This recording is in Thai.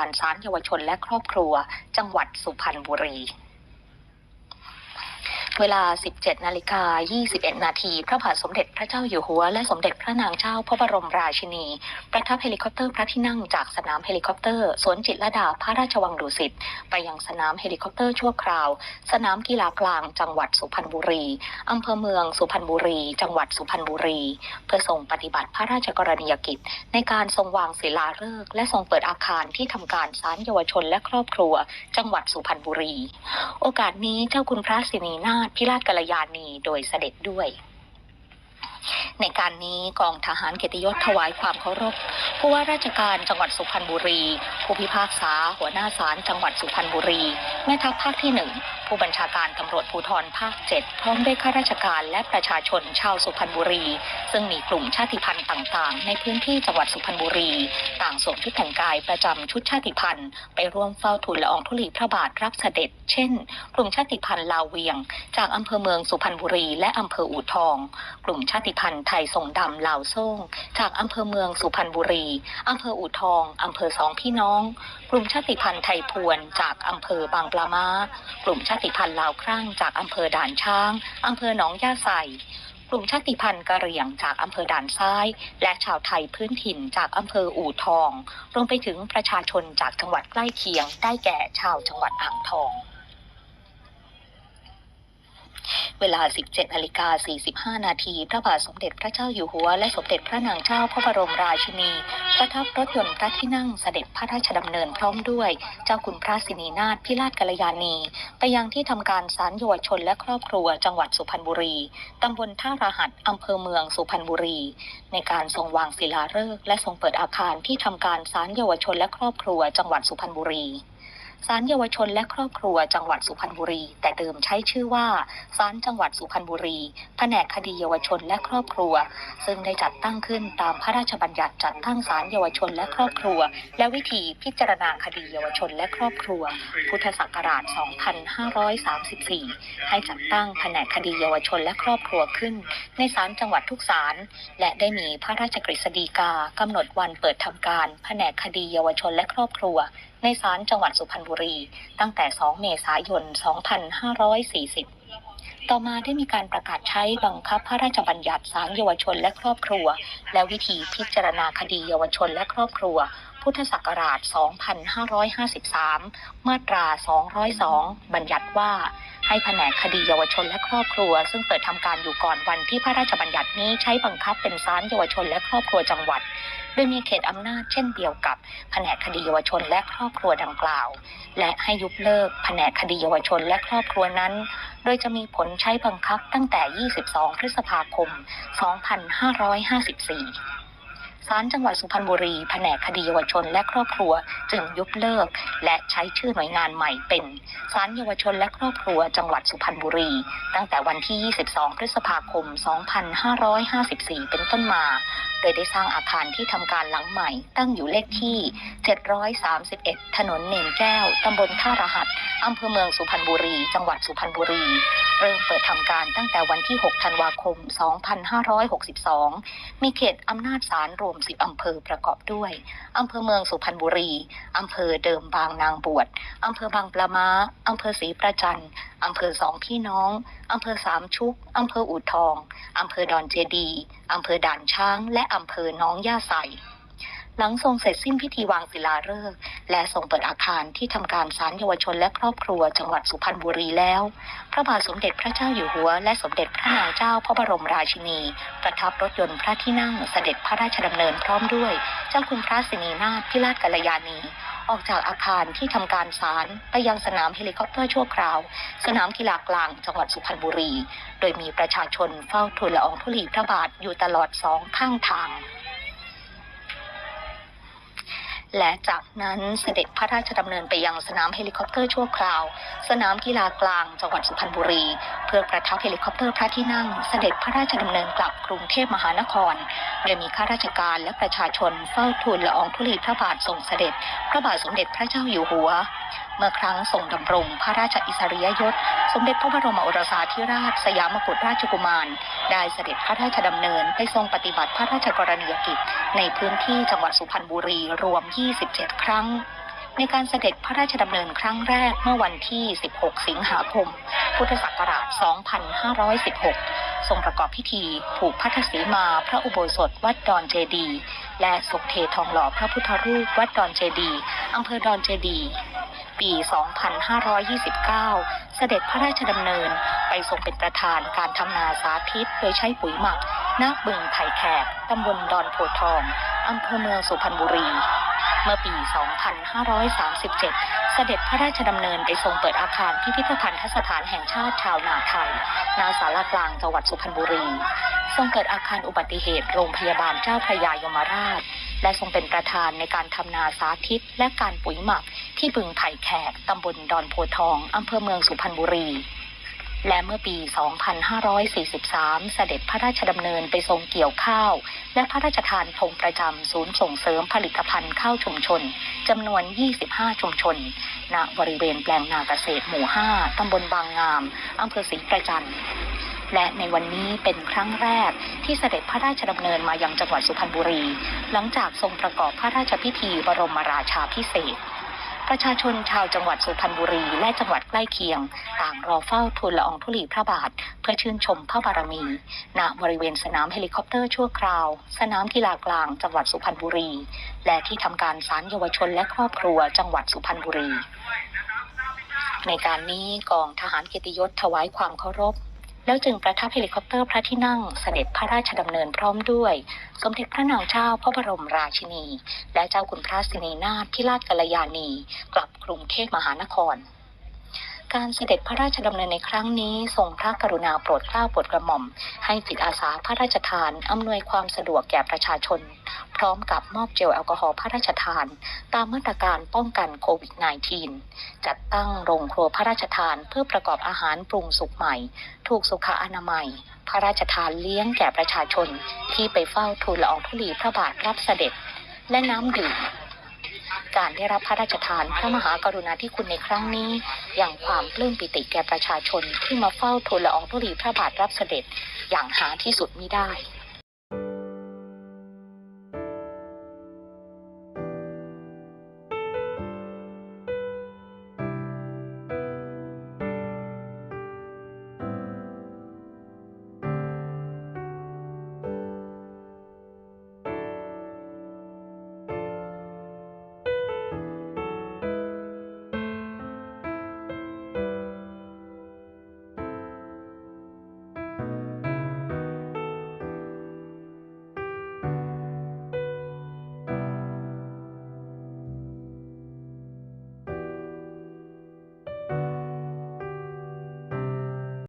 การศาลเยาวชนและครอบครัว จังหวัดสุพรรณบุรี เวลา 17 นาฬิกา 21 นาที พระบาทสมเด็จพระเจ้าอยู่หัว และสมเด็จพระนางเจ้าพระบรมราชินี ประทับเฮลิคอปเตอร์พระที่นั่งจากสนามเฮลิคอปเตอร์สวนจิตรลดาพระราชวังดุสิต ไปยังสนามเฮลิคอปเตอร์ชั่วคราว สนามกีฬากลางจังหวัดสุพรรณบุรี อำเภอเมืองสุพรรณบุรี จังหวัดสุพรรณบุรี เพื่อส่งปฏิบัติพระราชกรณียกิจ ในการทรงวางศิลาฤกษ์และทรงเปิดอาคารที่ทำการศาลเยาวชนและครอบครัว จังหวัดสุพรรณบุรี โอกาสนี้เจ้าคุณพระสินีนาถพิราชกัลยาณีโดยเสด็จด้วย ในการนี้กองทหารเกียรติยศถวายความเคารพผู้ว่าราชการจังหวัดสุพรรณบุรี ผู้พิพากษา หัวหน้าศาลจังหวัดสุพรรณบุรีแม่ทัพภาคที่หนึ่ง ผู้บัญชาการตำรวจภูธรภาคเจ็ดพร้อมด้วยข้าราชการและประชาชนชาวสุพรรณบุรี ซึ่งมีกลุ่มชาติพันธุ์ต่างๆ ในพื้นที่จังหวัดสุพรรณบุรี ต่างสวมชุดแต่งกายประจำชุดชาติพันธุ์ ไปร่วมเฝ้าทูลละอองธุลีพระบาทรับเสด็จ เช่น กลุ่มชาติพันธุ์ลาวเวียง จากอำเภอเมืองสุพรรณบุรี และอำเภออู่ทอง กลุ่มชาติพันธุ์ไทยทรงดำลาวโซ่งจากอำเภอเมืองสุพรรณบุรีอำเภออู่ทองอำเภอสองพี่น้อง กลุ่มชาติพันธุ์ไทยพวน จากอำเภอบางปลาม้ากลุ่มชาติติพันธุ์ลาวครั่งจากอำเภอด่านช้างอำเภอหนองย่าใสกลุ่มชาติพันธุ์กะเหรี่ยงจากอำเภอด่านซ้าย และชาวไทยพื้นถิ่นจากอำเภออู่ทอง รวมไปถึงประชาชนจากจังหวัดใกล้เคียง ได้แก่ชาวจังหวัดอ่างทอง เวลา 17นาฬิกา45 นาที พระบาทสมเด็จพระเจ้าอยู่หัว และสมเด็จพระนางเจ้าพระบรมราชินี ประทับรถยนต์พระที่นั่งเสด็จพระราชดำเนินพร้อมด้วย เจ้าคุณพระสินีนาถพิราชกัลยาณี ไปยังที่ทำการศาลเยาวชนและครอบครัวจังหวัดสุพรรณบุรี ตำบลท่ารหัสอำเภอเมืองสุพรรณบุรี ในการทรงวางศิลาฤกษ์และทรงเปิดอาคารที่ทำการศาลเยาวชนและครอบครัวจังหวัดสุพรรณบุรี ศาลเยาวชนและครอบครัวจังหวัดสุพรรณบุรี แต่เดิมใช้ชื่อว่าศาลจังหวัดสุพรรณบุรีแผนกคดีเยาวชนและครอบครัว ซึ่งได้จัดตั้งขึ้นตามพระราชบัญญัติจัดตั้งศาลเยาวชนและครอบครัว และวิธีพิจารณาคดีเยาวชนและครอบครัว พุทธศักราช 2534 ให้จัดตั้งแผนกคดีเยาวชนและครอบครัวขึ้น ในศาลจังหวัดทุกศาลและได้มีพระราชกฤษฎีกากำหนดวันเปิดทำการแผนกคดีเยาวชนและครอบครัว ในศาลจังหวัดสุพรรณบุรี ตั้งแต่ 2 เมษายน 2540 ต่อมาได้มีการประกาศใช้บังคับพระราชบัญญัติศาลเยาวชนและครอบครัว และวิธีพิจารณาคดีเยาวชนและครอบครัว พุทธศักราช 2553 มาตรา 202 บัญญัติว่าให้แผนกคดีเยาวชนและครอบครัว ซึ่งเปิดทำการอยู่ก่อนวันที่พระราชบัญญัตินี้ใช้บังคับเป็นศาลเยาวชนและครอบครัวจังหวัด โดยมีเขตอำนาจเช่นเดียวกับแผนกคดีเยาวชนและครอบครัวดังกล่าว และให้ยุบเลิกแผนกคดีเยาวชนและครอบครัวนั้น โดยจะมีผลใช้บังคับตั้งแต่ 22 พฤษภาคม 2554ศาลจังหวัดสุพรรณบุรีแผนกคดีเยาวชนและครอบครัวจึงยุบเลิก และใช้ชื่อหน่วยงานใหม่เป็นศาลเยาวชนและครอบครัวจังหวัดสุพรรณบุรี ตั้งแต่วันที่ 22 พฤษภาคม 2554 เป็นต้นมา โดยได้สร้างอาคารที่ทำการหลังใหม่ ตั้งอยู่เลขที่ 731 ถนนเนนแก้ว ตำบลท่ารหัสอำเภอเมืองสุพรรณบุรี จังหวัดสุพรรณบุรี เริ่มเปิดทำการตั้งแต่วันที่ 6 ธันวาคม 2562 มีเขตอำนาจศาลรวม 10 อำเภอประกอบด้วยอำเภอเมืองสุพรรณบุรีอำเภอเดิมบางนางบวชอำเภอบางปลาม้าอำเภอศรีประจัน อำเภอสองพี่น้องอำเภอสามชุกอำเภออู่ทองอำเภอดอนเจดีอำเภอด่านช้าง และอำเภอน้องย่าไซหลังทรงเสร็จสิ้นพิธีวางศิลาฤกษ์และทรงเปิดอาคารที่ทำการศาลเยาวชนและครอบครัวจังหวัดสุพรรณบุรีแล้ว พระบาทสมเด็จพระเจ้าอยู่หัว และสมเด็จพระนางเจ้าพระบรมราชินี ประทับรถยนต์พระที่นั่งเสด็จพระราชดำเนินพร้อมด้วย เจ้าคุณพระสินีนาถพิราชกัลยาณี ออกจากอาคารที่ทำการศาลไปยังสนามเฮลิคอปเตอร์ชั่วคราว สนามกีฬากลางจังหวัดสุพรรณบุรี โดยมีประชาชนเฝ้าทูลละอองธุลีพระบาทอยู่ตลอดสองข้างทาง และจากนั้นเสด็จพระราชดำเนินไปยังสนามเฮลิคอปเตอร์ชั่วคราว สนามกีฬากลางจังหวัดสุพรรณบุรี เพื่อประทับเฮลิคอปเตอร์พระที่นั่ง เสด็จพระราชดำเนินกลับกรุงเทพมหานคร โดยมีข้าราชการและประชาชนเฝ้าทูลละอองธุลีพระบาทส่งเสด็จ พระบาทสมเด็จพระเจ้าอยู่หัว เมื่อครั้งทรงดำรงพระราชอิสริยยศ สมเด็จพระบรมโอรสาธิราช สยามกุฎราชกุมาร ได้เสด็จพระราชดำเนินไปทรงปฏิบัติพระราชกรณียกิจ ในพื้นที่จังหวัดสุพรรณบุรีรวม 27 ครั้งในการเสด็จพระราชดำเนินครั้งแรกเมื่อวันที่ 16 สิงหาคม พุทธศักราช 2516 ทรงประกอบพิธีผูกพัทธสีมาพระอุโบสถวัดดอนเจดี และสกเททองหล่อพระพุทธรูปวัดดอนเจดี อำเภอดอนเจดี ปี 2529 เสด็จพระราชดำเนินไปทรงเป็นประธานการทำนาสาธิต โดยใช้ปุ๋ยหมักณบึงไผ่แขกตำบลดอนโพทองอำเภอเมืองสุพรรณบุรี เมื่อปี 2537 เสด็จพระราชดำเนินไปทรงเปิดอาคารพิพิธภัณฑสถานแห่งชาติชาวนาไทยณสารกลางจังหวัดสุพรรณบุรี ทรงเกิดอาคารอุบัติเหตุโรงพยาบาลเจ้าพระยายมราช และทรงเป็นประธานในการทำนาสาธิต และการปุ๋ยหมักที่บึงไผ่แขกตำบลดอนโพทองอำเภอเมืองสุพรรณบุรี และเมื่อปี 2543 เสด็จพระราชดำเนินไปทรงเกี่ยวข้าว และพระราชทานธงประจำศูนย์ส่งเสริมผลิตภัณฑ์ข้าวชุมชนจำนวน 25 ชุมชน ณ บริเวณแปลงนาเกษตรหมู่ 5 ตำบลบางงามอำเภอศรีประจันทร์ และในวันนี้เป็นครั้งแรกที่เสด็จพระราชดำเนินมายังจังหวัดสุพรรณบุรี หลังจากทรงประกอบพระราชพิธีบรมราชาพิเศษประชาชนชาวจังหวัดสุพรรณบุรีและจังหวัดใกล้เคียง ต่างรอเฝ้าทูลละอองธุลีพระบาท เพื่อชื่นชมพระบารมี ณบริเวณสนามเฮลิคอปเตอร์ชั่วคราว สนามกีฬากลางจังหวัดสุพรรณบุรี และที่ทำการศาลเยาวชนและครอบครัวจังหวัดสุพรรณบุรี ในการนี้กองทหารเกียรติยศถวายความเคารพ แล้วจึงประทับเฮลิคอปเตอร์พระที่นั่งเสด็จพระราชดำเนินพร้อมด้วย สมเด็จพระนางเจ้าพระบรมราชินี และเจ้าคุณพระสินีนาถที่ราชกัลยาณี กลับกรุงเทพมหานคร การเสด็จพระราชดำเนินในครั้งนี้ทรงพระกรุณาโปรดเกล้าโปรดกระหม่อม ให้จิตอาสาพระราชทานอำนวยความสะดวกแก่ประชาชน พร้อมกับมอบเจลแอลกอฮอล์พระราชทาน ตามมาตรการป้องกันโควิด -19 จัดตั้งโรงครัวพระราชทานเพื่อประกอบอาหารปรุงสุกใหม่ ถูกสุขอนามัย พระราชทานเลี้ยงแก่ประชาชน ที่ไปเฝ้าทูลละอองธุลีพระบาทรับเสด็จ และน้ำดื่มการได้รับพระราชทานพระมหากรุณาธิคุณในครั้งนี้ อย่างความปลื้มปิติแก่ประชาชนที่มาเฝ้าทูลละอองธุลีพระบาทรับเสด็จ อย่างหาที่สุดมิได้